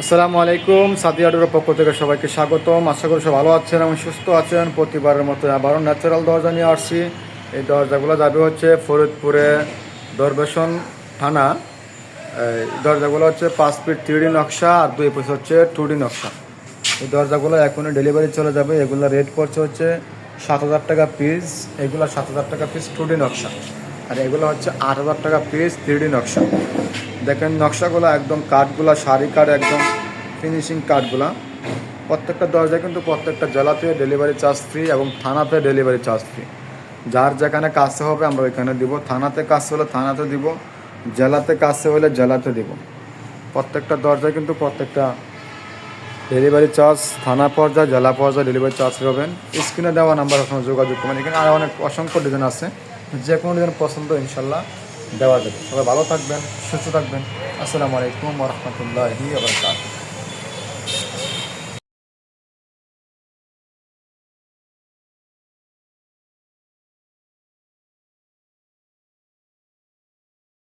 আসসালামু আলাইকুম সাদিয়াডুর পক্ষ থেকে সবাইকে স্বাগতম। আশা করি সব ভালো আছেন এবং সুস্থ আছেন। প্রতিবারের মতো আবারও ন্যাচারাল দরজা নিয়ে আসছি। এই দরজাগুলো যাবে হচ্ছে ফরিদপুরে দরবেশন থানা। দরজাগুলো হচ্ছে পাঁচ ফিট থ্রি নকশা আর দুই পিস হচ্ছে টু নকশা। এই দরজাগুলো এখনই ডেলিভারি চলে যাবে। এগুলো রেট পড়ছে হচ্ছে সাত হাজার টাকা পিস এগুলো সাত হাজার টাকা পিস টু নকশা। আর এগুলো হচ্ছে আট হাজার টাকা পিস থ্রি নকশা। দেখেন নকশাগুলো একদম কাঠগুলো, শাড়ি কাঠ একদম ফিনিশিং কাঠগুলা। প্রত্যেকটা দরজায় কিন্তু প্রত্যেকটা জেলাতে ডেলিভারি চার্জ ফ্রি এবং থানাতে ডেলিভারি চার্জ ফ্রি যার যেখানে কাছে হবে আমরা ওইখানে দিব। থানাতে কাছে হলে থানাতে দিব, জেলাতে কাছে হলে জেলাতে দিব। প্রত্যেকটা দরজায় কিন্তু প্রত্যেকটা ডেলিভারি চার্জ থানা পর্যায়ে, জেলা পর্যায়ে ডেলিভারি চার্জ পাবেন। স্ক্রিনে দেওয়া নাম্বার যোগাযোগ করবেন। এখানে আরও অনেক অসংখ্য ডিজাইন আছে। যে কোনো ডিজাইন পছন্দ, ইনশাল্লাহ। দেওয়া যাবে। সবাই ভালো থাকবেন সুস্থ থাকবেন। আসসালামু আলাইকুম রহমতুল্লাহি